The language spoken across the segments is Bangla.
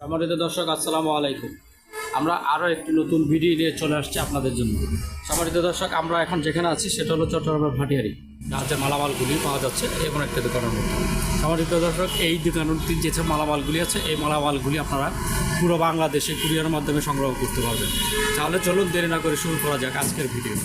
সম্মানিত দর্শক, আসসালামু আলাইকুম। আমরা আরও একটি নতুন ভিডিও নিয়ে চলে আসছি আপনাদের জন্য। সম্মানিত দর্শক, আমরা এখন যেখানে আছি, সেটা হলো চট্টগ্রামের ভাটিয়ারি। যাতে মালামালগুলি পাওয়া যাচ্ছে এমন একটা দোকানের মধ্যে। সম্মানিত দর্শক, এই দোকানটির যে মালামালগুলি আছে, এই মালামালগুলি আপনারা পুরো বাংলাদেশে কুরিয়ারের মাধ্যমে সংগ্রহ করতে পারবেন। তাহলে চলুন দেরি না করে শুরু করা যাক আজকের ভিডিও।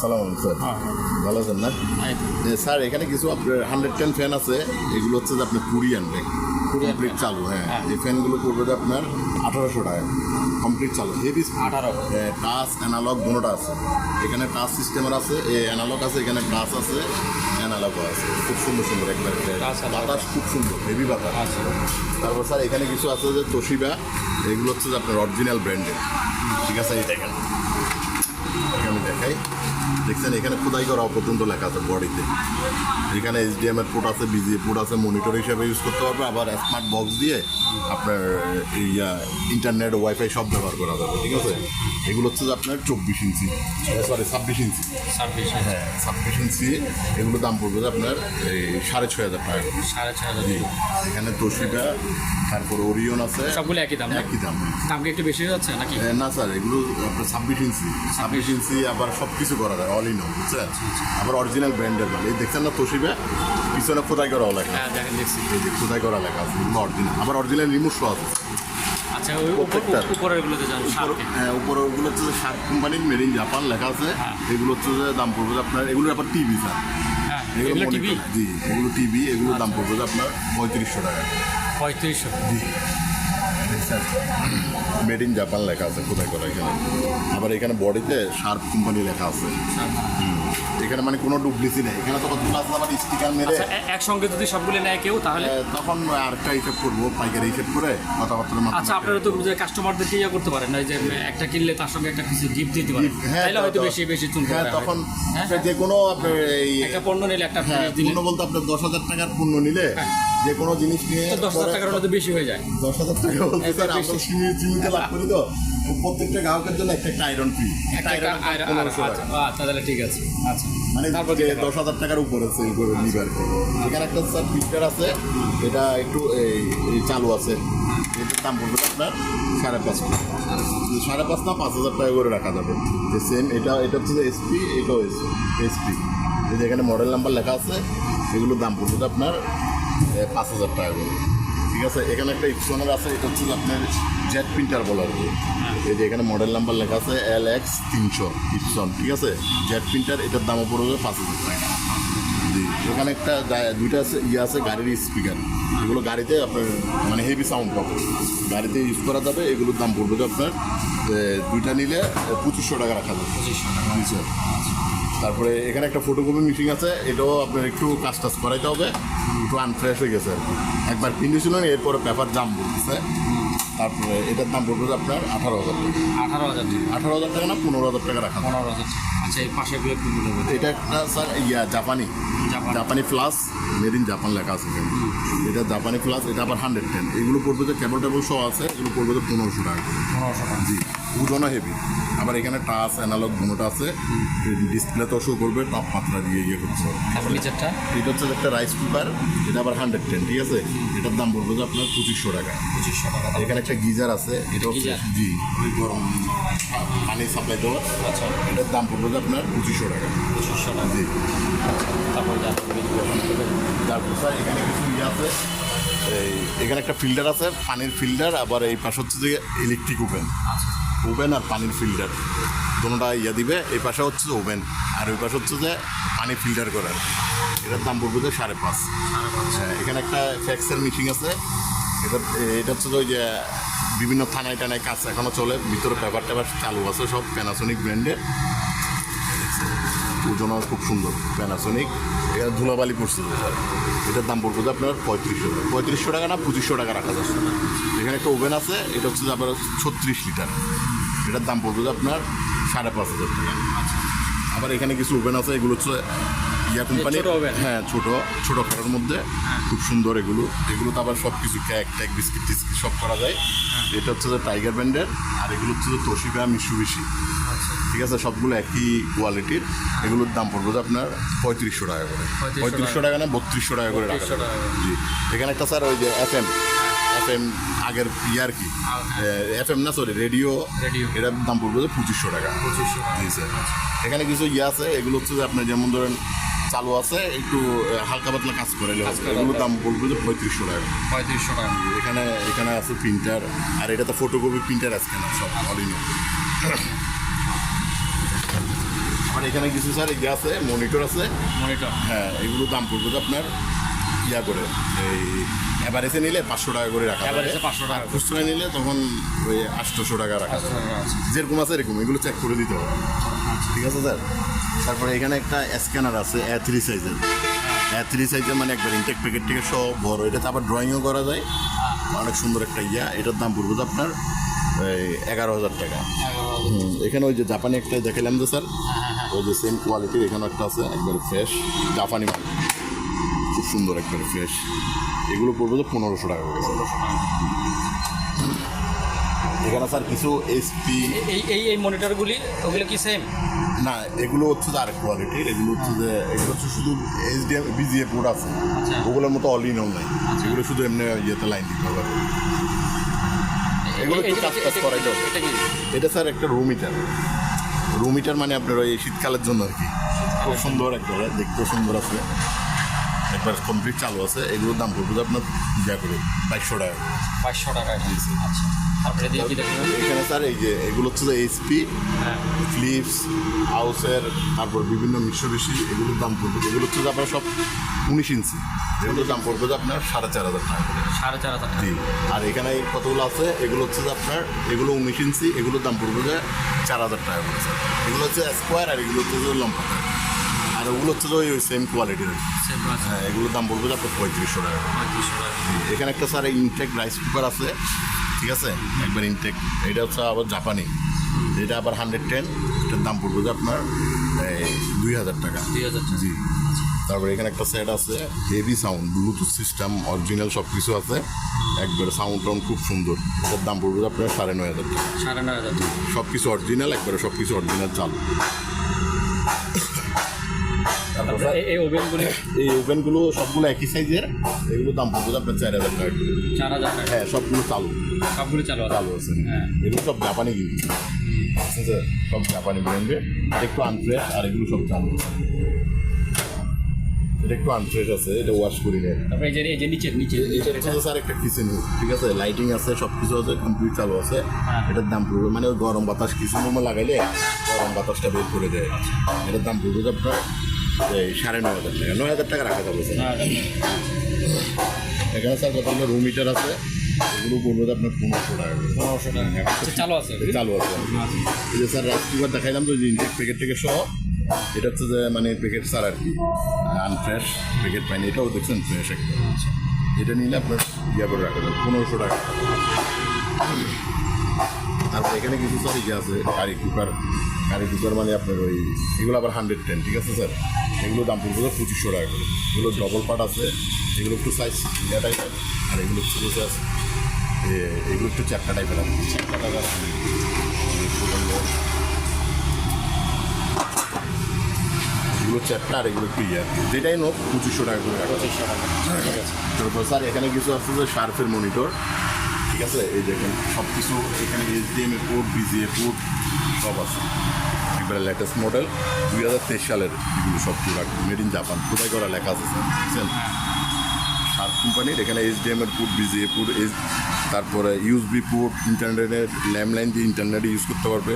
আসসালামু আলাইকুম স্যার। হ্যাঁ। ভালো আছেন না? স্যার এখানে কিছু আপনার হান্ড্রেড টেন ফ্যান আছে। এগুলো হচ্ছে যে আপনার কুরিয়ান ব্যাগ কমপ্লিট চালু হ্যাঁ। হ্যাঁ। এই ফ্যানগুলো পড়বে যে আপনার আঠারোশো টাকা। কমপ্লিট চালু। হেভি 18 টাচ অ্যানালগ দুটোটা আছে। এখানে টাচ সিস্টেমের আছে। এ অ্যানালগ আছে এখানে টাচ আছে। অ্যানালগও আছে। খুব সুন্দর সুন্দর একবার বাতাস খুব সুন্দর হেভি বাতাস। আচ্ছা। তারপর স্যার এখানে কিছু আছে যে তোশিবা এগুলো হচ্ছে যে আপনার অরিজিনাল ব্র্যান্ডের ঠিক আছে এই দেখেন। দেখাই। দেখছেন এখানে খোদাই করা অপর্যন্ত লেখা আছে বডিতে। এখানে এইচডিএম এর পোর্ট আছে বিজি পোর্ট আছে মনিটর হিসাবে ইউজ করতে পারবে। আবার স্মার্ট বক্স দিয়ে আপনার ইয়া ইন্টারনেট ওয়াইফাই সব ব্যবহার করা যাবে ঠিক আছে? এগুলো হচ্ছে যে আপনার চব্বিশ ইঞ্চি সরি ছাব্বিশ ইঞ্চি। ছাব্বিশ হ্যাঁ ছাব্বিশ ইঞ্চি এগুলো দাম পড়বে যে আপনার এই সাড়ে ছয় হাজার টাকা সাড়ে ছয় হাজার এখানে তোশিবা তারপর ওরিয়ন আছে সবগুলো একই দাম একই দাম। দাম কি একটু বেশি হয়ে যাচ্ছে নাকি না স্যার এগুলো আপনার ছাব্বিশ ইঞ্চি। ছাব্বিশ। ইঞ্চি আবার সব কিছু করা যায় অল ইন বুঝছেন? আবার অরিজিনাল ব্র্যান্ডের মাল। এই দেখছেন না তোশিবা পিছনে খোদাই করা লেখা। হ্যাঁ এই যে খোদাই করা লেখা আছে অরিজিনাল আবার অরিজিনাল রিমোট সহ আছে। আচ্ছা উপর- হ্যাঁ উপরে ওগুলো হচ্ছে কোম্পানির মেড ইন জাপান লেখা আছে। হ্যাঁ। এগুলো হচ্ছে যে দাম পড়বে আপনার এগুলো আবার টিভি স্যার এগুলো টিভি জি এগুলো টিভি এগুলো দাম পড়বে যে আপনার পঁয়ত্রিশশো টাকা। পঁয়ত্রিশশো। মেড ইন জাপান লেখা আছে কোথায় করা এখানে? আবার এখানে বডিতে শার্প কোম্পানি লেখা আছে। এখানে মানে কোনো ডুপ্লিসি নেই। এখানে তো কতগুলো আছে? আবার স্টিকার মেরে আচ্ছা একসঙ্গে যদি সবগুলো নেয় কেউ তাহলে তখন আরেকটা হিসেব করব পাইকারি হিসেব করে কথাবার্তার মাধ্যমে। আচ্ছা আপনারা তো কাস্টমারদেরকে ইয়ে করতে পারেন না এই যে একটা কিনলে তার সঙ্গে একটা কিছু গিফট দিতে পারেন। হ্যাঁ তাইলে হয়তো বেশি বেশি চুনতে হ্যাঁ তখন হ্যাঁ? যে কোনো আপনার এই একটা পণ্য নিলে একটা হ্যাঁ পণ্য বলতে আপনার দশ হাজার টাকার পণ্য নিলে। যে কোনো জিনিস নিয়ে দশ হাজার টাকার মধ্যে বেশি হয়ে যায়। দশ হাজার টাকা বলতে স্যার আমরা সীমিত সীমিত লাভ করি তো। প্রত্যেকটা গ্রাহকের জন্য একটা একটা আয়রন ফ্রি একটা আর- আচ্ছা আচ্ছা, তাহলে ঠিক আছে। আচ্ছা মানে তারপর যে দশ হাজার টাকার উপরে সেল করে নিবে আর কি। এখানে একটা স্যার ফিল্টার আছে এটা একটু এই চালু আছে। এটার দাম পড়বে আপনার সাড়ে পাঁচ সাড়ে পাঁচ না পাঁচ হাজার টাকা করে রাখা যাবে। যে সেম এটা এটা হচ্ছে এসপি এটাও এসপি এই যে এখানে মডেল নাম্বার লেখা আছে এগুলোর দাম পড়বে আপনার পাঁচ হাজার টাকা করে। ঠিক আছে? এখানে একটা ইপসনের আছে এটা হচ্ছে আপনার জেট প্রিন্টার বলে আর কি। এই যে এখানে মডেল নাম্বার লেখা আছে এল এক্স তিনশো ইপসন ঠিক আছে? জেট প্রিন্টার এটার দামও পড়বে পাঁচ হাজার টাকা। জি এখানে একটা দুইটা আছে ইয়ে আছে গাড়ির স্পিকার এগুলো গাড়িতে আপনার মানে হেভি সাউন্ড পাবে। গাড়িতে ইউজ করা যাবে এগুলোর দাম পড়বে যে আপনার দুইটা নিলে পঁচিশশো টাকা রাখা যাবে। পঁচিশশো স্যার তারপরে এখানে একটা ফটোকপি মিশিং আছে এটাও আপনার একটু কাজ টাজ করাইতে হবে। একটু আনফ্রেশ হয়ে গেছে একবার কিনেছিলেন এরপরে পেপার জাম বলতেছে। তারপরে এটার দাম পড়বে আপনার আঠারো হাজার টাকা। আঠারো হাজার টাকা। আঠারো হাজার টাকা না পনেরো হাজার টাকা রাখা পনেরো হাজার আচ্ছা এই পাশে। এটা একটা স্যার ইয়া জাপানি। জাপানি। প্লাস মেড ইন জাপান লেখা আছে এখানে। এটা জাপানি প্লাস এটা আবার হান্ড্রেড টেন এগুলো পড়বে যে কেবল টেবল সহ আছে এগুলো পড়বে যে পনেরোশো টাকা। পনেরোশো টাকা। জি। ওজনও হেভি আবার এখানে টাচ অ্যানালগ দুটোটা আছে। ডিসপ্লে তো শো করবে তাপমাত্রা দিয়ে ইয়ে করছে এটা হচ্ছে একটা রাইস কুকার এটা আবার হান্ড্রেড টেন ঠিক আছে? এটার দাম পড়বে যে আপনার পঁচিশশো টাকা। পঁচিশশো টাকা এখানে একটা গিজার আছে এটা হচ্ছে? জি। ওই গরম পানি সাপ্লাই দেওয়া। আচ্ছা। এটার দাম পড়বে যে আপনার পঁচিশশো টাকা। পঁচিশশো টাকা। জি। তারপর স্যার এখানে কিছু ইয়ে আছে। এই এখানে একটা ফিল্টার আছে পানির ফিল্টার আবার এই পাশে হচ্ছে যে ইলেকট্রিক ওভেন ওভেন আর পানির ফিল্টার। দুটা ইয়া দিবে, এই পাশে হচ্ছে ওভেন, আর ওই পাশে হচ্ছে যে পানি ফিল্টার করার এটার দাম পড়বে যে সাড়ে পাঁচ। হ্যাঁ এখানে একটা ফ্যাক্সের মিশিং আছে। এটা এটা হচ্ছে ওই যে বিভিন্ন থানায় টানায় কাজ এখনও চলে, ভিতরে পেপার টেপার চালু আছে সব প্যানাসোনিক ব্র্যান্ডের ওজন খুব সুন্দর। প্যানাসোনিক এখানে ধুলাবালি পড়ছে এটার দাম পড়বে আপনার পঁয়ত্রিশশো টাকা। পঁয়ত্রিশশো টাকা না, পঁচিশশো টাকা রাখা যাচ্ছে। এখানে একটা ওভেন আছে, এটা হচ্ছে আপনার ছত্রিশ লিটার। এটার দাম পড়বে আপনার সাড়ে পাঁচ হাজার টাকা। আবার এখানে কিছু ওভেন আছে, এগুলো হচ্ছে ইয়া কোম্পানি হ্যাঁ ছোট ছোট খাটার মধ্যে। খুব সুন্দর এগুলো। এগুলো তো আবার সব কিছু কেক ট্যাক বিস্কিট টিস্কিট সব করা যায়। এটা হচ্ছে যে টাইগার ব্র্যান্ডের আর এগুলো হচ্ছে যে তোশিকা মিশুবিশি। ঠিক আছে? সবগুলো একই কোয়ালিটির এগুলোর দাম পড়বে যে আপনার পঁয়ত্রিশশো টাকা করে। পঁয়ত্রিশশো টাকা। না বত্রিশশো টাকা করে রাখা 3200 যাবে। টাকা করে। জি। এখানে একটা স্যার ওই যে এফ এম এফ এম আগের ইয়ার কি? এফ এম না সরি রেডিও এটার দাম পড়বে যে পঁচিশশো টাকা। পঁচিশশো টাকা। জি স্যার এখানে কিছু ইয়ে আছে। এগুলো হচ্ছে যে আপনার যেমন ধরেন চালু আছে একটু হালকা পাতলা কাজ করে এগুলোর দাম বলব যে পঁয়ত্রিশশো টাকা। পঁয়ত্রিশশো টাকা। এখানে এখানে আছে প্রিন্টার আর এটা তো ফটোকপি প্রিন্টার আছে না সব অলিনো আর এখানে কিছু স্যার ইয়ে আছে মনিটর আছে। মনিটর হ্যাঁ এগুলো দাম পড়বে যে আপনার ইয়া করে এই এভারেজে নিলে পাঁচশো টাকা করে রাখা যাবে। 500 টাকা আর খুচরায় নিলে তখন ওই আটশোশো টাকা রাখা আচ্ছা। যেরকম আছে এরকম এগুলো চেক করে দিতে হবে। ঠিক আছে স্যার? তারপরে এখানে একটা স্ক্যানার আছে এ থ্রি সাইজের এ থ্রি সাইজের মানে একবার ইনটেক প্যাকেট থেকে সব বড়। এটাতে আবার ড্রয়িংও করা যায়। অনেক সুন্দর একটা ইয়া। এটার দাম পড়বে তো আপনার এগারো হাজার টাকা। এখানে ওই যে জাপানি একটা দেখালাম যে স্যার। ওই যে সেম কোয়ালিটির এখানে একটা আছে একবার ফ্রেশ জাপানি খুব সুন্দর একবার ফ্রেশ এগুলো পড়বে তো পনেরোশো টাকা করে। এখানে স্যার কিছু এসপি এই এই এই মনিটরগুলি ওগুলো কি সেম না এগুলো হচ্ছে আর কোয়ালিটির এগুলো হচ্ছে যে এগুলো হচ্ছে শুধু এইচডিএম বিজিএ পোর্ট আছে। আচ্ছা। ওগুলোর মতো অল ইন অল নাই। এগুলো শুধু এমনি ইয়েতে লাইন দিতে হবে। এগুলো একটু কাজ টাজ করাইতে হবে। এটা কি? এটা স্যার একটা রুম হিটার রুম হিটার মানে আপনার ওই শীতকালের জন্য আর কি। খুব সুন্দর একবারে দেখতেও সুন্দর আছে একবার কমপ্লিট চালু আছে এগুলোর দাম পড়বে যে আপনার ইয়া করে বাইশশো টাকা। বাইশশো টাকা। আচ্ছা। তারপরে এখানে স্যার এই যে এগুলো হচ্ছে যে এইচপি হ্যাঁ। ফ্লিপস হাউসের তারপর বিভিন্ন মিশ্রবেশি এগুলোর দাম পড়বে এগুলো হচ্ছে যে আপনার সব উনিশ ইঞ্চি। এগুলোর দাম পড়বে যে আপনার সাড়ে চার হাজার টাকা করে। সাড়ে চার হাজার জি। আর এখানে এই কতগুলো আছে এগুলো হচ্ছে যে আপনার এগুলো উনিশ ইঞ্চি এগুলোর দাম পড়বে যে চার হাজার টাকা করে স্যার। এগুলো হচ্ছে স্কোয়ার আর এগুলো হচ্ছে যে লম্বা। আর ওগুলো হচ্ছে ওই সেম কোয়ালিটির হ্যাঁ। এগুলোর দাম পড়বে যে আপনার পঁয়ত্রিশশো টাকা এখানে একটা স্যার ইনটেক রাইস কুকার আছে ঠিক আছে? একবার ইনটেক এটা হচ্ছে আবার জাপানি এটা আবার হান্ড্রেড টেন এটার দাম পড়বে যে আপনার দুই হাজার টাকা। দুই হাজার জি। তারপরে এখানে একটা সেট আছে heavy sound bluetooth system original সব কিছু আছে। একবার সাউন্ড টাউন্ড খুব সুন্দর। এটার দাম পড়বে আপনার সাড়ে নয় হাজার টাকা। সাড়ে নয় হাজার টাকা। সব কিছু অরিজিনাল একবারে সব কিছু অরিজিনাল চাল। এই- ওভেনগুলো? সবগুলো একই সাইজের এগুলো দাম পড়বে আপনার চার হাজার টাকা। চার হাজার টাকা? হ্যাঁ সবগুলো চালু। সবগুলি চালু চালু আছে। হ্যাঁ। এগুলো সব জাপানি কিন্তু সব জাপানি ব্র্যান্ডের একটু আনফ্রেশ আর এগুলো সব চালু এটা একটু আনফ্রেশ আছে এটা ওয়াশ করি না তারপরে এই যে এই যে নিচের নিচে এটা হচ্ছে যে স্যার একটা কিচেন ঠিক আছে? লাইটিং আছে সব কিছু আছে কমপ্লিট চালু আছে। হ্যাঁ। এটার দাম পড়বে মানে গরম বাতাস কিচেন রুমে লাগাইলে গরম বাতাসটা বের করে দেয়। এটার দাম পড়বে আপনার সাড়ে নয় হাজার টাকা। নয় হাজার টাকা রাখা যাবে স্যার। হ্যাঁ, এখানে স্যার কতগুলো রুম হিটার আছে। এগুলো যে আপনার পনেরোশো টাকা পনেরোশো টাকা। আচ্ছা, চালু আছে। চালু আছে। এই যে স্যার রাইস দেখাইলাম তো ইনটেক প্যাকেট থেকে সহ। এটা হচ্ছে যে মানে প্যাকেট স্যার আর কি। আনফ্রেশ প্যাকেট পাইনি। এটাও দেখছেন ফ্রেশ একটা এটা নিলে আপনার ইয়া করে রাখা যাবে পনেরোশো টাকা। তারপর এখানে কিছু স্যার ইয়ে আছে কারি কুকার কারি কুকার মানে আপনার ওই এগুলো আবার হান্ড্রেড টেন ঠিক আছে স্যার? এগুলো দাম পড়বে পঁচিশশো টাকা করে এগুলো ডবল পার্ট আছে এগুলো একটু সাইজ ইয়া টাইপের আর এগুলো একটু এ- এগুলো একটু চ্যাপটা টাইপের আছে। চ্যাপটা আছে। এগুলো চ্যাপটা আর এগুলো একটু ইয়ে যেটাই নোক পঁচিশশো টাকা করে রাখা। টাকা। ঠিক আছে তারপর স্যার এখানে কিছু আছে যে শার্পের মনিটর ঠিক আছে? এই দেখেন সব কিছু এখানে HDMI port VGA port সব আছে। একবারে লেটেস্ট মডেল দুই হাজার তেইশ সালের এগুলো সব প্রোডাক্ট মেড ইন জাপান খোদাই করা লেখা আছে স্যার বুঝছেন শার্প কোম্পানির এখানে এইচডিএম এর পোর্ট বিজিএ পোর্ট তারপরে ইউএসবি পুট ইন্টারনেটের ল্যান্ডলাইন দিয়ে ইন্টারনেট ইউজ করতে পারবে।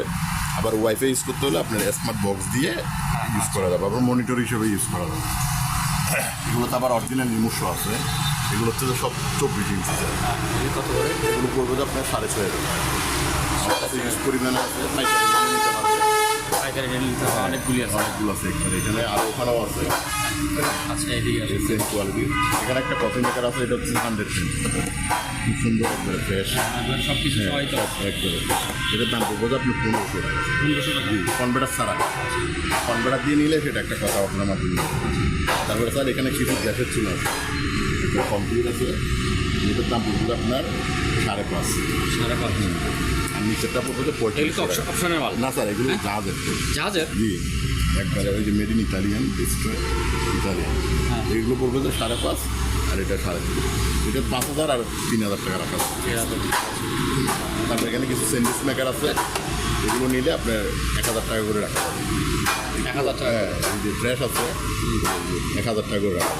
আবার ওয়াইফাই ইউজ করতে হলে আপনার স্মার্ট বক্স দিয়ে ইউজ করা যাবে। আবার মনিটর হিসেবে ইউজ করা যাবে। এগুলো তো আবার অরিজিনাল নিজস্ব আছে। এগুলো হচ্ছে সব চব্বিশ ইঞ্চি কত করে এগুলো পড়বে যে আপনার সাড়ে ছয় হাজার পরিমাণে আছে পাইকারি নিতে পারবে পাইকারি রেট নিতে হবে অনেকগুলি আছে। অনেকগুলো আছে এখানে এখানে আর ওখানেও আছে। আচ্ছা এদিকে আছে সেম কোয়ালিটির এখানে একটা কফি মেকার আছে এটা হচ্ছে হান্ড্রেড খুব সুন্দর একবারে ফ্রেশ সব কিছু একবারে এটার দাম পড়বে যে আপনি পনেরোশো টাকা। পনেরোশো টাকা। কনভার্টার ছাড়া। দিয়ে নিলে সেটা একটা কথা আপনার মাধ্যমে। তারপরে স্যার এখানে কিছু গ্যাসের চুল আছে। একটা কম্পিউটার আছে। এটার দাম পড়বে আপনার সাড়ে পাঁচ। সাড়ে পাঁচ। নিচেরটা পড়বে যে এগুলি পঁয়ত্রিশ তো অপশন- অপশনের মাল। না স্যার এগুলো জাহাজের জাহাজের? জি। একবারে ওই যে মেড ইন ইতালিয়ান ইতালিয়ান হ্যাঁ। এইগুলো পড়বে যে সাড়ে পাঁচ আর এটা সাড়ে তিন। এটা পাঁচ হাজার আর তিন হাজার টাকা রাখা। তারপরে এখানে কিছু স্যান্ডউইচ মেকার আছে। এগুলো নিলে আপনার এক হাজার টাকা করে রাখা এক হাজার টাকা। হ্যাঁ যে ফ্রেশ আছে এক হাজার টাকা করে রাখা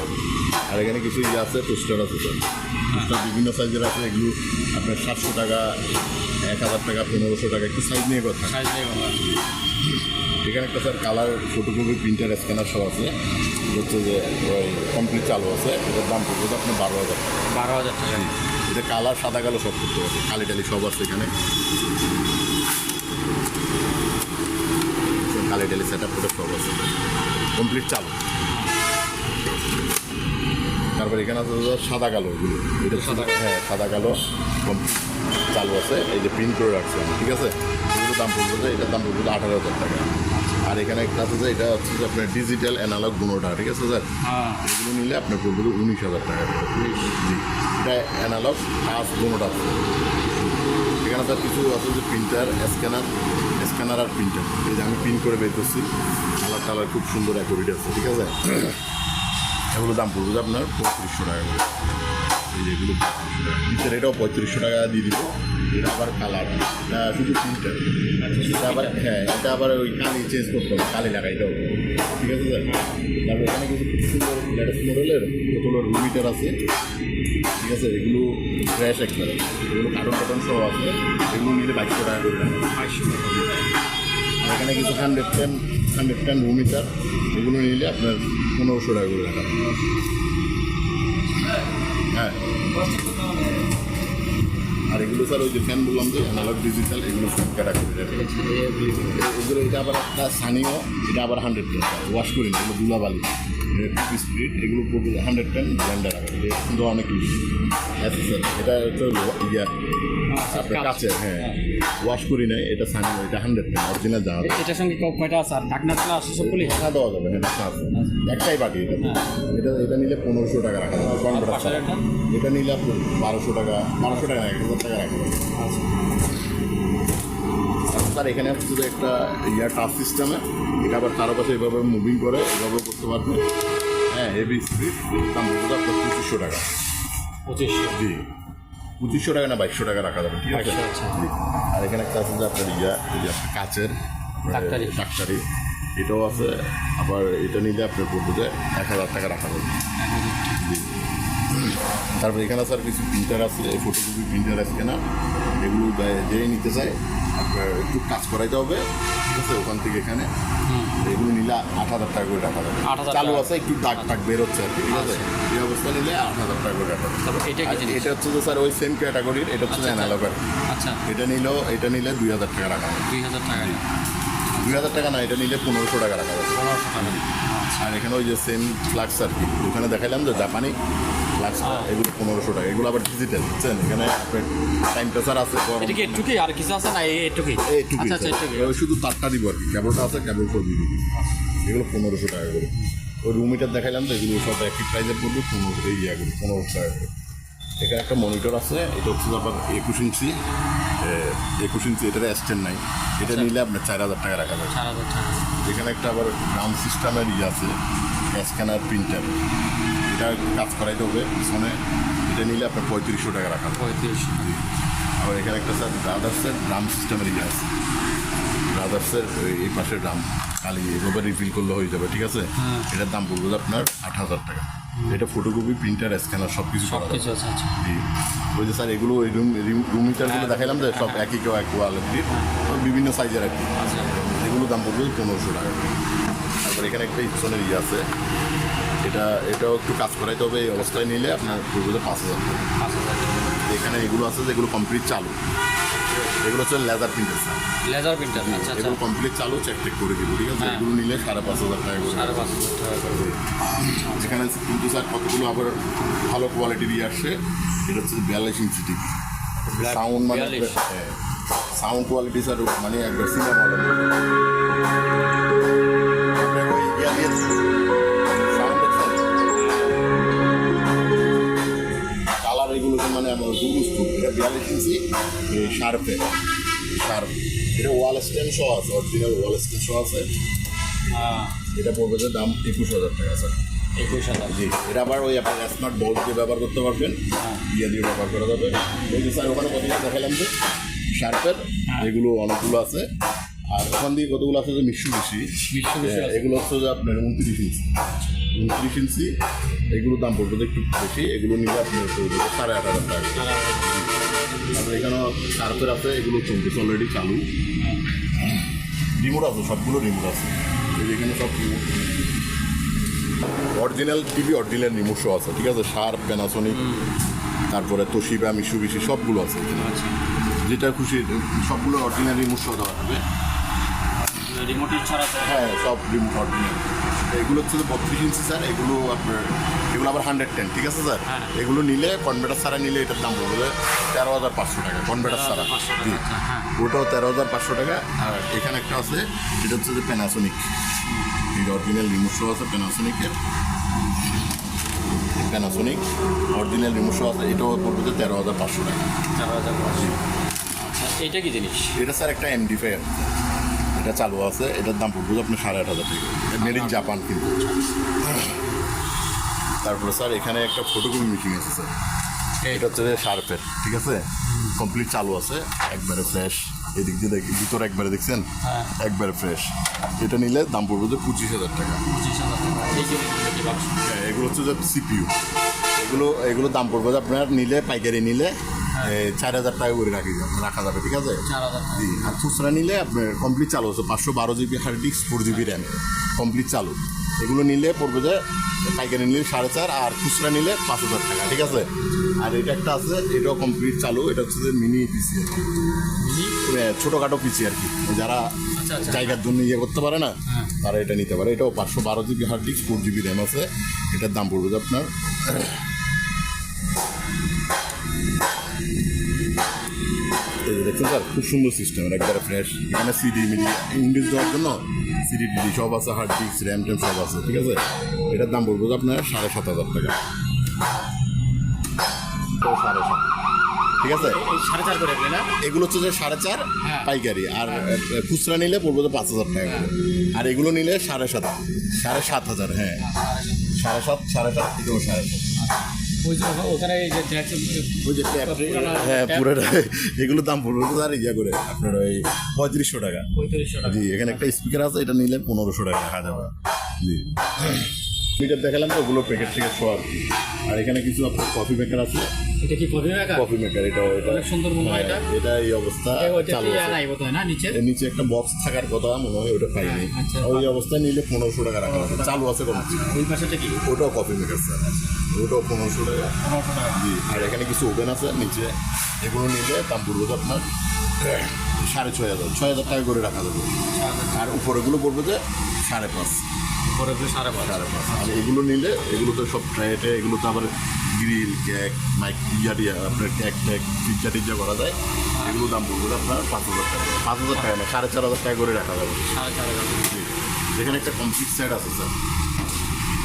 আর এখানে কিছু ইয়ে আছে টোস্টার আছে স্যার টোস্টার বিভিন্ন সাইজের আছে। এগুলো আপনার সাতশো টাকা এক হাজার টাকা পনেরোশো টাকা একটু সাইজ নিয়ে কথা। সাইজ নেই বাবা এখানে একটা sir colour photocopy printer scanner সব আছে। হচ্ছে যে ওই কমপ্লিট চালু আছে। এটার দাম পড়বে আপনার বারো হাজার বারো হাজার টাকা। এটা কালার সাদা কালো সব করতে পারবে কালি টালি সব আছে এখানে। কালি টালি সেট আপ করে সব আছে। কমপ্লিট চালু। তারপর এখানে আছে সাদা কালো এগুলো। এটা সাদা হ্যাঁ সাদা কালো complete চালু আছে এই যে প্রিন্ট করে রাখছে আমি, ঠিক আছে? এগুলো দাম পড়বে যে এটার দাম পড়বে আঠারো হাজার টাকা। আর এখানে একটা আছে যে এটা হচ্ছে যে আপনার ডিজিটাল অ্যানালগ গুণটা ঠিক আছে স্যার? হ্যাঁ। এগুলো নিলে আপনার পড়বে যে উনিশ হাজার টাকা। জি এটা অ্যানালগ পাঁচ দুটা আছে। এখানে তার কিছু আছে যে প্রিন্টার স্ক্যানার স্ক্যানার আর প্রিন্টার এই যে আমি প্রিন্ট করে বের করছি কালার টালার খুব সুন্দর অ্যাকুরেট আছে ঠিক আছে? এগুলো দাম পড়বে যে আপনার পঁয়ত্রিশশো টাকা করে। এই যে এগুলো পঁয়ত্রিশশো টাকা নিচের এটাও পঁয়ত্রিশশো টাকা দিয়ে দিব এটা আবার কালার এটা শুধু প্রিন্টার এটা আবার হ্যাঁ এটা আবার ওই কালি চেঞ্জ করতে হবে কালি লাগাইতে হবে। ঠিক আছে স্যার তারপর এখানে কিছু খুব সুন্দর লেটেস্ট মডেলের বোতলের রুমিটার আছে। ঠিক আছে এগুলো ফ্রেশ একবারে। এগুলো কার্টন কার্টন সব আছে। এগুলো নিলে বাইশশো টাকা করে বাইশশো টাকা আর এখানে কিছু হান্ড্রেড টেন হান্ড্রেড টেন রুমিটার এগুলো নিলে আপনার পনেরোশো টাকা করে রাখা হ্যাঁ। আর এগুলো স্যার, ওই যে ফ্যান বললাম যে অ্যানালগ ডিজিটাল এগুলো সব ক্যাটাগরি এগুলো, এটা আবার একটা স্থানীয় এটা আবার হান্ড্রেড টেন ওয়াশ করি না এগুলো দুলাবালি স্পিড এগুলো হান্ড্রেড টেন ব্ল্যান্ডার আগে এটা অনেক এটা একটা ইয়া। কাছে হ্যাঁ। ওয়াশ করি নাই এটা সানিও এটা হান্ড্রেড টেন অরিজিনাল এটার সঙ্গে কয়টা আছে? আর ঢাকনা টাকা দেওয়া যাবে হ্যাঁ টাকা আছে। একটাই বাটি এটা। এটা এটা নিলে পনেরোশো টাকা রাখা যাবে ছাড়া। এটা নিলে আপনার বারোশো টাকা বারোশো টাকা এক হাজার টাকা রাখা যাবে। স্যার এখানে যে একটা ইয়ার টাচ সিস্টেমে এটা আবার চারপাশে এভাবে মুভিং করে এভাবে করতে পারবে। হ্যাঁ হেভি স্পিড দাম পঁচিশশো টাকা। পঁচিশশো। জি। পঁচিশশো টাকা না বাইশশো টাকা রাখা যাবে ঠিক আছে 2200। জি। আর এখানে একটা আছে যে আপনার ইয়া যে আপনার কাচের ডাক্তারি। ডাক্তারি এটাও আছে আবার এটা নিলে আপনার পড়বে যে এক হাজার টাকা রাখা যাবে জি তারপরে এখানে স্যার কিছু প্রিন্টার আছে ফটোকপি প্রিন্টার আছে কেনা এগুলো যে- যেই নিতে চায় আপনার একটু কাজ করাইতে হবে ঠিক আছে ওখান থেকে এখানে এগুলো নিলে আট হাজার টাকা করে রাখা যাবে। 8,000 চালু আছে একটু দাগ টাগ বেরোচ্ছে আর কি ঠিক আছে? এই অবস্থা নিলে আট হাজার টাকা করে রাখা যাবে। এটা হচ্ছে যে স্যার ওই সেম ক্যাটাগরির এটা হচ্ছে অ্যানালগ আচ্ছা। এটা নিলেও এটা নিলে দুই হাজার টাকা রাখা যাবে। দুই হাজার টাকা। দুই হাজার টাকা না এটা নিলে পনেরোশো টাকা রাখা যাবে। পনেরোশো টাকা। আর এখানে ওই যে সেম ফ্লাক্স আর কি ওখানে দেখাইলাম যে জাপানি হ্যাঁ। এগুলো পনেরোশো টাকা। এগুলো আবার ডিজিটাল বুঝছেন? এখানে টাইম প্রেসার আছে এটা কি একটুকুই আর কিছু আছে না? আচ্ছা আচ্ছা শুধু তারটা দিব আর কি। কেবলটা আছে কেবল দিয়ে দিবি। এগুলো পনেরোশো টাকা করে। ওই রুম মিটার দেখাইলাম তো এগুলো সব একই প্রাইজের পড়বে পনেরো এই ইয়া করে পনেরোশো টাকা করে। এখানে একটা মনিটর আছে এটা হচ্ছে আবার একুশ ইঞ্চি। একুশ ইঞ্চি এটার স্ট্যান্ড নাই। এটা আচ্ছা। নিলে আপনার চার হাজার টাকা রাখা যাবে। এখানে একটা আবার গ্রাম সিস্টেমের ইয়ে আছে স্ক্যানার প্রিন্টার এটা কাজ করাইতে হবে পিছনে এটা নিলে আপনার পঁয়ত্রিশশো টাকা রাখা যাবে পঁয়ত্রিশশো। আবার এখানে একটা স্যার ব্রাদার্সের ড্রাম সিস্টেমের ইয়ে আছে। ব্রাদার্সের এই- পাশের ড্রাম খালি এভাবে রিফিল করলে হয়ে যাবে ঠিক আছে? হ্যাঁ। এটার দাম পড়বে আপনার আট হাজার টাকা। এটা ফটোকপি প্রিন্টার স্ক্যানার সব কিছু সব করা কিছু যাবে। আছে আচ্ছা। ওই যে স্যার এগুলো ওই রুম রুম হিটারগুলো দেখালাম যে সব একই কেউ এক কোয়ালিটির সব বিভিন্ন সাইজের আর কি এগুলো দাম পড়বে পনেরোশো টাকা। তারপর এখানে একটা ইপসনের ইয়ে আছে এটা এটাও একটু কাজ করাইতে হবে এই অবস্থায় নিলে আপনার পড়বে পাঁচ হাজার পাঁচ হাজার টাকা। এখানে এগুলো আছে যেগুলো কমপ্লিট চালু। এগুলো হচ্ছে leather printer sir laser printer আচ্ছা এগুলো কমপ্লিট চালু চেক টেক করে দিব ঠিক আছে? হ্যাঁ। এগুলো নিলে সাড়ে পাঁচ হাজার টাকা করে। সাড়ে পাঁচ হাজার টাকা করে। যেখানে কিন্তু স্যার কতগুলো আবার ভালো কোয়ালিটির ইয়ে আসছে এটা হচ্ছে বিয়াল্লিশ ইঞ্চি টিভি সাউন্ড মানে। সাউন্ড কোয়ালিটি স্যার মানে একবার সিনেমা বিয়াল্লিশ ইঞ্চি শার্পে। শার্প। এটা ওয়াল স্ট্যান্ড সহ আছে অরিজিনাল ওয়াল স্ট্যান্ড সহ আছে। হ্যাঁ এটা পড়বে যে দাম একুশ হাজার টাকা স্যার। একুশ হাজার। জি। এটা আবার ওই আপনার স্মার্ট বল দিয়ে ব্যবহার করতে পারবেন। ইয়ে দিয়ে ব্যবহার করা যাবে। ওই যে স্যার ওখানে কতগুলো দেখালাম যে শার্পের এগুলো অনেকগুলো আছে। আর ওখান দিয়ে কতগুলো আছে যে মিশু বেশি আছে। এগুলো হচ্ছে যে আপনার উনত্রিশ ইঞ্চি। উনত্রিশ ইঞ্চি এগুলোর দাম পড়বে একটু বেশি। এগুলো নিলে আপনার সাড়ে আট হাজার টাকা। তারপরে এখানেও শার্পের আছে এগুলো চলতেছে অলরেডি চালু। রিমোট আছে সবগুলো রিমোট আছে। এখানে সব remote original TV original remote show আছে ঠিক আছে? শার্প প্যানাসোনিক তারপরে তোশিবা মিশুবিশি সবগুলো আছে আচ্ছা। যেটা খুশি সবগুলো অরিজিনাল রিমোট শো দেওয়া হবে রিমোটের ছাড়া হ্যাঁ সব রিমোট অরিজিনাল। এগুলো হচ্ছে যে বত্রিশ ইঞ্চি স্যার এগুলো আপনার এগুলো আবার হান্ড্রেড টেন ঠিক আছে স্যার। এগুলো নিলে কনভার্টার ছাড়া নিলে এটার দাম পড়বে তেরো হাজার পাঁচশো টাকা কনভার্টার ছাড়া। 13,500 জি। আচ্ছা, হ্যাঁ। ওটাও তেরো হাজার পাঁচশো টাকা। আর এখানে একটা আছে এটা হচ্ছে যে প্যানাসোনিক এই অরিজিনাল রিমোটসো আছে প্যানাসোনিকের প্যানাসোনিক অরিজিনাল রিমোটসো আছে এটাও পড়বে যে তেরো হাজার পাঁচশো টাকা। চার হাজার পাঁচশো। আচ্ছা এটা কি জিনিস? এটা স্যার একটা এমডি ফায়ার এটা চালু আছে এটার দাম পড়বে আপনার সাড়ে আট হাজার টাকা। মেড ইন জাপান কিন্তু। তারপরে স্যার এখানে একটা ফটোকপি মেশিন আছে স্যার। এটা হচ্ছে শার্পের ঠিক আছে? কমপ্লিট চালু আছে একবারে ফ্রেশ এদিক দিয়ে দেখ ভিতরে একবারে দেখছেন? হ্যাঁ। একবারে ফ্রেশ এটা নিলে দাম পড়বে যে পঁচিশ হাজার টাকা। হ্যাঁ, এগুলো হচ্ছে যে সিপিইউ এগুলো এগুলো দাম পড়বে যে আপনার নিলে পাইকারি নিলে চার হাজার টাকা করে রাখি রাখা যাবে ঠিক আছে? জি আর খুচরা নিলে আপনার কমপ্লিট চালু আছে পাঁচশো বারো GB hard disk four GB RAM complete চালু। এগুলো নিলে পড়বে যে পাইকারি নিলে সাড়ে চার আর খুচরা নিলে পাঁচ হাজার টাকা ঠিক আছে? আর এটা একটা আছে এটাও কমপ্লিট চালু এটা হচ্ছে যে মিনি পিসি মিনি ছোটোখাটো পিসি আর কি যারা আচ্ছা, আচ্ছা। জায়গার জন্য ইয়ে করতে পারে না হ্যাঁ। তারা এটা নিতে পারে। এটাও পাঁচশো বারো GB hard disk four GB RAM আছে এটার দাম পড়বে যে আপনার দেখছেন স্যার? খুব সুন্দর সিস্টেম একবারে ফ্রেশ এখানে সিডি মিডি ইংলিশ দেওয়ার জন্য সিডি সব আছে হার্ড ডিস্ক র্যাম ট্যাম সব আছে ঠিক আছে? এটার দাম পড়বে যে আপনার সাড়ে সাত হাজার টাকা। সাড়ে সাত। ঠিক আছে? সাড়ে চার করে না? এগুলো হচ্ছে যে সাড়ে চার হ্যাঁ। পাইকারি আর খুচরা নিলে পড়বে তো পাঁচ হাজার টাকা আর এগুলো নিলে সাড়ে সাত সাড়ে সাত হাজার হ্যাঁ। সাড়ে সাত সাড়ে সাত এটাও সাড়ে সাত। ওখানে ওই যে হ্যাঁ পুরোটা এগুলো দাম পড়বে তো আর ইয়া করে আপনার ওই পঁয়ত্রিশশো টাকা। পঁয়ত্রিশশো টাকা। জি এখানে একটা স্পিকার আছে এটা নিলে পনেরোশো টাকা রাখা যাবে জি। মিটার দেখালাম তো ওগুলো প্যাকেট থেকে শো আর কি আর এখানে কিছু আপনার কফি মেকার আছে। এটা কি কপি মেকার কফি মেকার এটা এটা অনেক সুন্দর মনে হয় এটা। হ্যাঁ, এটা এই অবস্থা চালু আছে। না নিচে? নিচে একটা বক্স থাকার কথা মনে হয় ওটা পাইনি। হ্যাঁ, আচ্ছা। ওই অবস্থায় নিলে পনেরোশো টাকা রাখা যাবে চালু আছে কম ওই পাশেটা কি? ওটাও কফি মেকার স্যার ওটাও পনেরোশো টাকা। পনেরোশো টাকা। জি আর এখানে কিছু ওভেন আছে নিচে। এগুলো নিলে দাম পড়বে আপনার সাড়ে ছয় হাজার। ছয় হাজার টাকা করে রাখা যাবে। আর উপরেগুলো পড়বে যে সাড়ে পাঁচ। পরে সাড়ে পাঁচ। সাড়ে পাঁচ। আর এগুলো নিলে এগুলো তো সব ট্রায়েটে এগুলো তো আবার গ্রিল কেক মাইক ইয়া টিয়া আপনার কেক টেক পিজ্জা টিজ্জা করা যায়। এগুলো দাম পড়বে আপনার পাঁচ হাজার টাকা। পাঁচ হাজার টাকা না সাড়ে চার হাজার টাকা করে রাখা যাবে। সাড়ে চার হাজার। জি। এখানে একটা কমপ্লিট সেট আছে স্যার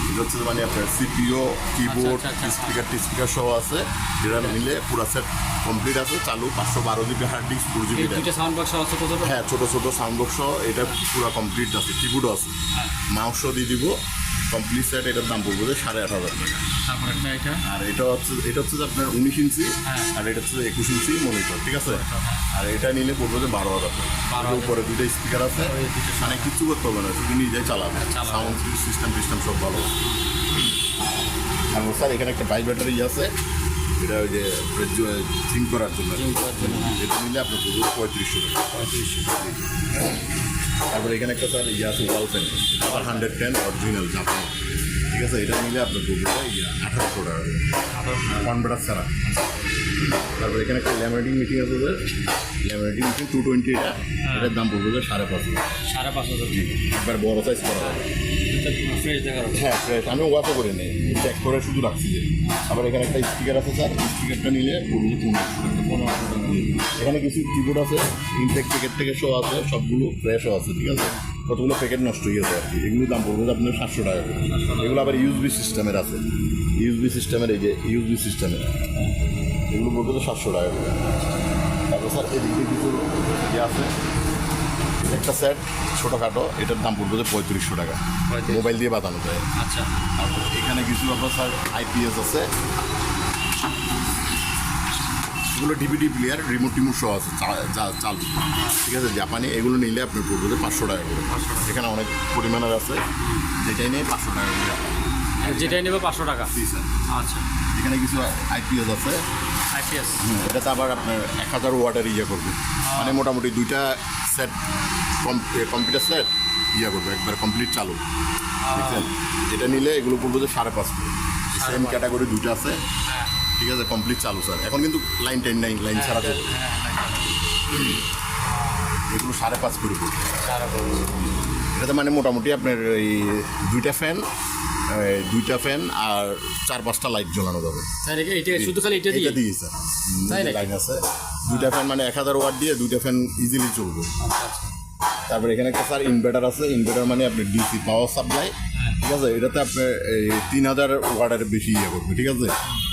এটা হচ্ছে মানে আপনার সিপিও কিবোর্ড। স্পিকার টিস্পিকার সহ আছে। যেটা মিলে পুরো সেট কমপ্লিট আছে চালু পাঁচশো বারো GB hard disk four GB sound box হ্যাঁ ছোটো ছোটো সাউন্ড বক্স এটা পুরো কমপ্লিট আছে কিবোর্ডও আছে। হ্যাঁ। মাউসও দিয়ে দিব। কমপ্লিট সেট এটার দাম পড়বে যে সাড়ে আট হাজার টাকা। তারপর এটা? আর এটা হচ্ছে এটা হচ্ছে যে আপনার উনিশ ইঞ্চি হ্যাঁ। আর এটা হচ্ছে একুশ ইঞ্চি মনিটর ঠিক আছে? আর এটা নিলে পড়বে যে বারো হাজার টাকা। বারো উপরে দুইটা স্পিকার আছে মানে কিচ্ছু করতে হবে না শুধু নিজেই চালাবে। সাউন্ড সিস্টেম সিস্টেম সব ভালো। আর স্যার এখানে একটা বাইক ব্যাটারি আছে। এটা ওই যে সিম করার জন্য। জিম করার জন্য হ্যাঁ। এটা নিলে আপনার পঁয়ত্রিশশো টাকা। পঁয়ত্রিশশো তারপরে এখানে একটা স্যার ইয়ে আছে ওয়াল পেন আবার হান্ড্রেড টেন অরিজিনাল জাপান ঠিক আছে এটা নিলে আপনার পড়বে ইয়ে আঠারোশো টাকা। কনভার্টার ছাড়া। তারপরে এখানে একটা ল্যামিনেটিং মিটিং আছে sir laminating meeting two twenty এটা এটার দাম পড়বে স্যার সাড়ে পাঁচ হাজার। সাড়ে পাঁচ হাজার। একবার বড় সাইজ করা হবে ফ্রেশ দেখা হ্যাঁ ফ্রেশ আমি ওয়াশও করে নেই চেক করে শুধু রাখছি যে। আবার এখানে একটা স্পিকার আছে স্যার স্পিকারটা নিলে পড়বে পনেরোশো টাকা। এখানে কিছু কিবোর্ড আছে। ইনটেক প্যাকেট থেকে শো আছে। সবগুলো ফ্রেশও আছে, ঠিক আছে। কতগুলো প্যাকেট নষ্ট হয়ে গেছে আর কি। এগুলো দাম পড়বে আপনার সাতশো টাকা করে। এগুলো আবার ইউজবি সিস্টেমের আছে। ইউজবি সিস্টেমের এই যে ইউজবি সিস্টেমের এগুলো পড়বে তো সাতশো টাকা করে। তারপর স্যার এদিকে কিছু ইয়ে আছে। একটা সেট ছোটোখাটো এটার দাম পড়বে যে পঁয়ত্রিশশো টাকা। মোবাইল দিয়ে বাঁধানো যায়। আচ্ছা। তারপর এখানে কিছু আপনার স্যার আইপিএস আছে। এগুলো ডিভিডি প্লেয়ার রিমোট টিমোট সহ আছে চা- চা- ঠিক আছে জাপানি এগুলো নিলে আপনার পড়বে যে পাঁচশো টাকা করে। এখানে অনেক পরিমাণের আছে। যেটাই নেই পাঁচশো টাকা করে। যেটাই নেবে পাঁচশো টাকা। আচ্ছা। এখানে কিছু আইপিএস আছে। এটাতে আবার আপনার এক হাজার ওয়াটের ইয়ে করবে। মানে মোটামুটি দুইটা সেট কম্পিউটার সেট ইয়ে করবে একবার কমপ্লিট চালু। বুঝছেন এটা নিলে এগুলো পড়বে যে সাড়ে পাঁচ সেম ক্যাটাগরি দুইটা আছে। ঠিক আছে কমপ্লিট চালু স্যার এখন কিন্তু লাইন টেন নাই লাইন ছাড়া চলবে। এগুলো সাড়ে পাঁচ করে পড়বে এটাতে মানে মোটামুটি আপনার এই দুইটা ফ্যান দুইটা ফ্যান আর চার পাঁচটা লাইট জ্বালানো যাবে। এটা শুধু খালি এটা দিয়ে? স্যার লাইন আছে। দুইটা ফ্যান মানে এক হাজার ওয়াট দিয়ে দুইটা ফ্যান ইজিলি চলবে। আচ্ছা। তারপরে এখানে একটা স্যার ইনভার্টার আছে। ইনভার্টার মানে আপনি ডিসি পাওয়ার সাপ্লাই ঠিক আছে? এটাতে আপনি এই তিন হাজার ওয়াটের বেশি ইয়ে করবে ঠিক আছে?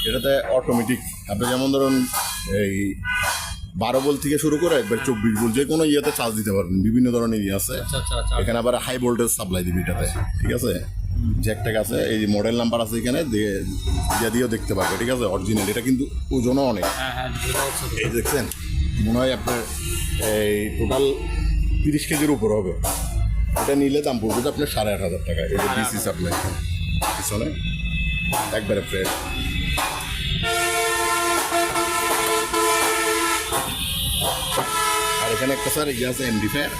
এটাতে অটোমেটিক আপনি যেমন ধরুন এই বারো বোল থেকে শুরু করে একবার চব্বিশ বোল যে কোনো ইয়েতে চার্জ দিতে পারবেন। বিভিন্ন ধরনের ইয়ে আছে। আচ্ছা আচ্ছা আচ্ছা। এখানে আবার হাই ভোল্টেজ সাপ্লাই দিবে এটাতে ঠিক আছে? জ্যাক ট্যাক আছে এই যে মডেল নাম্বার আছে এখানে দিয়ে দিয়েও দেখতে পারবে ঠিক আছে? অরিজিনাল এটা কিন্তু ওজনও অনেক। হ্যাঁ হ্যাঁ। এই দেখছেন মনে হয় আপনার এই টোটাল তিরিশ কেজির উপর হবে। এটা নিলে দাম পড়বে যে আপনার সাড়ে আট হাজার টাকা। এটা ডিসি সাপ্লাই পিছনে একবারে ফ্রেশ আর এখানে একটা স্যার ইয়ে আছে এমডি ফায়ার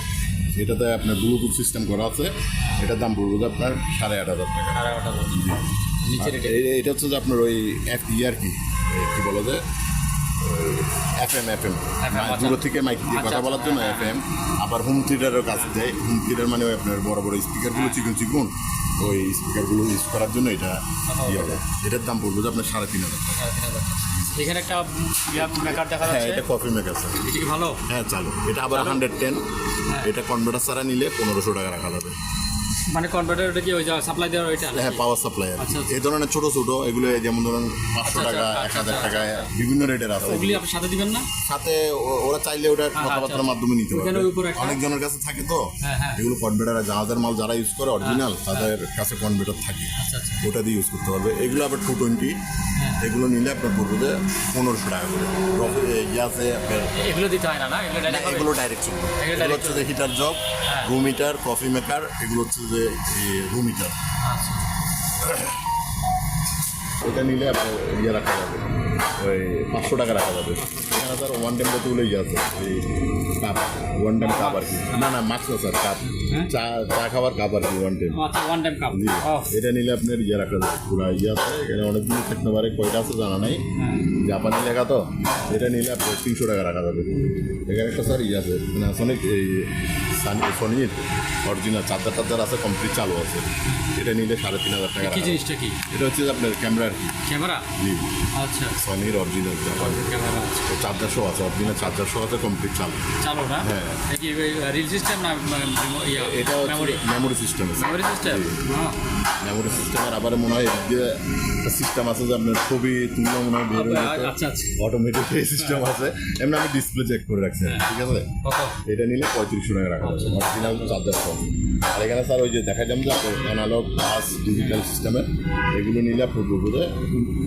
এটাতে আপনার ব্লুটুথ সিস্টেম করা আছে এটার দাম পড়বে যে আপনার সাড়ে আট হাজার টাকা। সাড়ে আট হাজার এটা। হচ্ছে যে আপনার ওই এফ ই আর কি কি বলো যে এফ এম এফ এম আচ্ছা। দূর থেকে মাইক দিয়ে আচ্ছা, কথা বলার জন্য এফ এম আবার হোম থিয়েটারের কাজ দেয় হোম থিয়েটার মানে ওই আপনার বড় বড় স্পিকারগুলো চিকন চিকন ওই স্পিকারগুলো ইউজ করার জন্য এটা ইয়ে হবে এটার দাম পড়বে যে আপনার সাড়ে তিন হাজার টাকা। এখানে একটা মেকার দেখা হ্যাঁ যাচ্ছে। এটা কফি মেকার স্যার এটা কি ভালো? হ্যাঁ চালু। এটা আবার হান্ড্রেড টেন এটা কনভার্টার সারা নিলে পনেরোশো টাকা রাখা যাবে। মানে কনভার্টার ওটা কি ওই সাপ্লাই দেওয়ার ওইটা? হ্যাঁ পাওয়ার সাপ্লাই আচ্ছা, আচ্ছা। এই ধরনের ছোট ছোট এগুলো যেমন ধরুন পাঁচশো আচ্ছা, টাকা এক হাজার টাকা বিভিন্ন রেটের আছে ওগুলি আপনি সাথে দিবেন না? সাথে ওরা চাইলে ওটা কথাবার্তার। মাধ্যমে নিতে পারবে। অনেকজনের কাছে থাকে তো। হ্যাঁ, হ্যাঁ। এগুলো কনভার্টার জাহাজের মাল যারা ইউজ করে অরিজিনাল তাদের কাছে কনভার্টার থাকে। ওটা দিয়ে ইউজ করতে পারবে। এগুলো আবার টু টোয়েন্টি এগুলো নিলে আপনার পড়বে যে পনেরোশো টাকা করে। আপনার এগুলো দিতে হয় না এগুলো ডাইরেক্ট এগুলো ডাইরেক্ট এগুলো হচ্ছে যে হিটার জব রুম হিটার কফি মেকার এগুলো হচ্ছে যে আচ্ছা ওটা নিলে আপনার ইয়ে রাখা যাবে। ওই পাঁচশো টাকা রাখা যাবে। এখানে স্যার ওয়ান টাইম ইয়ে আছে এই কাপ ওয়ান টাইম কাপ আর কি। না না মাছ না স্যার কাপ চা চা খাবার কাপ আর কি one time one time cup জি। এটা নিলে আপনার ইয়ে রাখা যাবে। পুরো ইয়ে আছে। এখানে অনেক জিনিস থাকতে পারে কয়টা আছে জানা নাই। জাপানি লেখা তো এটা নিলে আপনার তিনশো টাকা রাখা যাবে। এখানে একটা স্যার ইয়ে আছে সোনিক এই সানি সোনির অরিজিনাল চার্জার টার্জার আছে কমপ্লিট চালু আছে। এটা নিলে সাড়ে তিন হাজার টাকা কি জিনিসটা কি? এটা হচ্ছে যে আপনার ক্যামেরার ক্যামেরা জি। আচ্ছা। সনির অরিজিনাল ক্যামেরা চার্জার শো আছে অরিজিনাল চার্জার শো আছে কমপ্লিট চালু। চালো না? হ্যাঁ। রিল সিস্টেম না এটা memory system memory system memory সিস্টেমের আবার মনে হয় একটা সিস্টেম আছে যে আপনার ছবি তুললে মনে হয় হয়ে আচ্ছা আচ্ছা। অটোমেটিক এই সিস্টেম আছে। এমনি আমি ডিসপ্লে চেক করে রাখছি। ঠিক আছে? এটা নিলে পঁয়ত্রিশশো টাকা রাখা যাবে। অরিজিনাল চার্জার শো আর এখানে স্যার ওই যে দেখা যাবে যে অ্যানালগ প্লাস ডিজিটাল সিস্টেমের এগুলো নিলে আপনার যে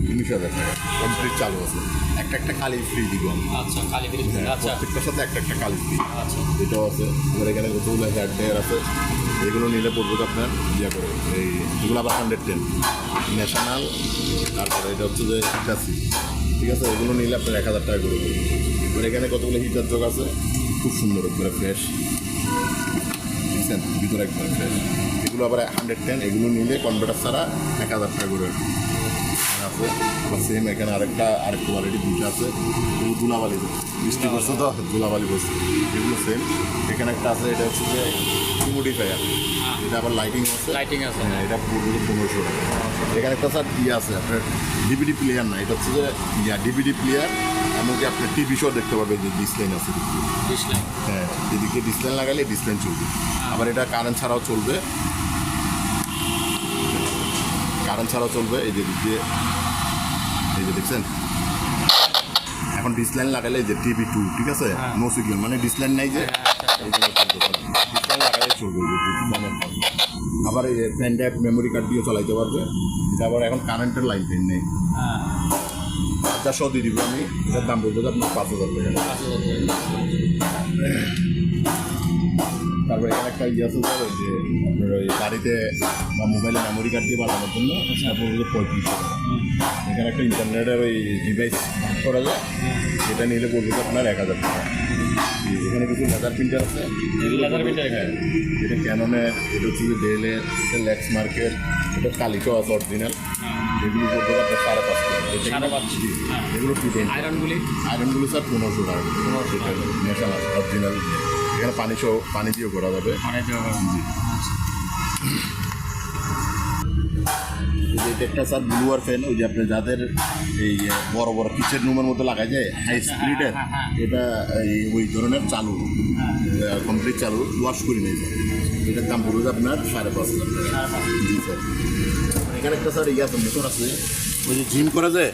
তিরিশ হাজার টাকা। কমপ্লিট চালু আছে। একটা একটা কালি ফ্রি দিব আচ্ছা কালী বিল আচ্ছা। প্রত্যেকটার সাথে একটা একটা কালি ফ্রি আচ্ছা। এটাও আছে। এবার এখানে কতগুলো হেয়ার ডেয়ার আছে এগুলো নিলে পড়বে তো আপনার ইয়ে করে এই এগুলো আবার হান্ড্রেড টেন ন্যাশনাল তারপরে এটা হচ্ছে যে ঠিক আছে? এগুলো নিলে আপনার এক হাজার টাকা করে পড়বে। এবার এখানে কতগুলো হিটার যোগ আছে? খুব সুন্দর একবারে ফ্রেশ বুঝছেন ভিতরে একবারে ফ্রেশ এগুলো আবার হান্ড্রেড টেন এগুলো নিলে কনভার্টার ছাড়া এক হাজার টাকা করে আছে। আবার সেম এখানে আরেকটা আরেকটা কোয়ালিটি দুটো আছে। ধুলাবালি বৃষ্টি করছে তো? ধুলাবালি করছে এগুলো সেম এখানে একটা আছে, এটা হচ্ছে যে মডিফায়ার এটা আবার লাইটিং আছে। লাইটিং আছে। হ্যাঁ এটা পুরো পনেরোশো টাকা এখানে একটা স্যার ইয়ে আছে আপনার ডিভিডি প্লেয়ার না এটা হচ্ছে যে ইয়া ডিভিডি প্লেয়ার এমনকি টিভি শো দেখতে পারবেন যে আছে। হ্যাঁ এদিকে লাগালে ডিসলাইন চলবে। আবার এটা কারেন্ট ছাড়াও চলবে। কারেন্ট ছাড়াও চলবে এই যে দিক। দিয়ে এই যে দেখছেন? এখন ডিসলাইন লাগালে যে টিভি টু ঠিক আছে? হ্যাঁ। নো সিগন্যাল মানে ডিসলাইন নাই যে। এই জন্য ফোন। আবার এই পেন ড্রাইভ মেমোরি কার্ড দিয়ে চালাইতে পারবে। এটা আবার এখন কারেন্টের লাইন ফেন নেই। হ্যাঁ। চারশো দিয়ে দিব আমি এটার দাম বলব আপনার পাঁচ হাজার টাকা। তারপরে এখানে একটা ইয়ে আছে স্যার যে আপনার ওই গাড়িতে বা মোবাইলে মেমোরি কার্ড দিয়ে বাজানোর জন্য সেটা পঁয়ত্রিশ টাকা। এখানে একটা ইন্টারনেটের ওই ডিভাইস করা যায় সেটা নিলে পড়বে তো আপনার এক হাজার টাকা। এখানে কিছু লেদার প্রিন্টার আছে? printer হ্যাঁ। এটা ক্যাননের এটা হচ্ছে ডেলের এটা লেক্স মার্কের এটা কালিকো আছে অরিজিনাল এগুলো পড়বে আপনার সাড়ে পাঁচ টাকা সাড়ে পাঁচ। জি, এগুলো টু টেন আয়রনগুলি আয়রনগুলো স্যার পনেরোশো টাকা। নেশাল অরিজিনাল এখানে পানি সহ পানি দিয়েও করা যাবে। মানে দেওয়া হবে। যে এটা একটা স্যার ব্লুয়ার ফ্যান ওই যে আপনি যাদের এই বড় বড় কিচেন রুমের মধ্যে লাগাই যায় হাই স্পিডের হ্যাঁ, হ্যাঁ, এটা এই ওই ধরনের চালু কমপ্লিট চালু ওয়াশ করি নেই। এটার দাম পড়বে আপনার সাড়ে পাঁচ হাজার টাকা। জি স্যার এখানে একটা স্যার ইয়ে আছে মোটর আছে। ওই যে জিম করা যায়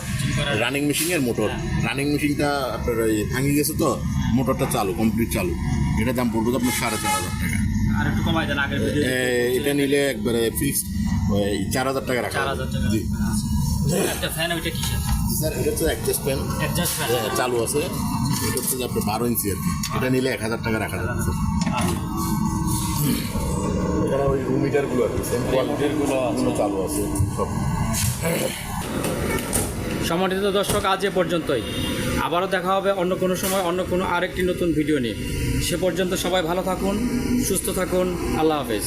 রানিং মেশিনের মোটর রানিং মেশিনটা আপনার ওই ভাঙে গেছে তো মোটরটা চালু কমপ্লিট চালু। এটার দাম পড়বে আপনার সাড়ে চার হাজার টাকা। আর একটু কমাই দেন আগের এটা নিলে একবারে ফিক্সড ওই চার হাজার টাকা রাখা চার হাজার টাকা। জি। একটা ফ্যান ওইটা কিসের? স্যার এটা হচ্ছে অ্যাডজাস্ট ফ্যান অ্যাডজাস্ট ফ্যান চালু আছে। এটা হচ্ছে আপনার বারো ইঞ্চি আর কি। এটা নিলে এক হাজার টাকা রাখা যাচ্ছে এখানে ওই রুম মিটারগুলো আর কি সেম কোয়ালিটিরগুলো চালু আছে সব। সম্মানিত দর্শক আজ এ পর্যন্তই। আবারও দেখা হবে অন্য কোনো সময় অন্য কোনো আরেকটি নতুন ভিডিও নিয়ে। সে পর্যন্ত সবাই ভালো থাকুন সুস্থ থাকুন। আল্লাহ হাফেজ।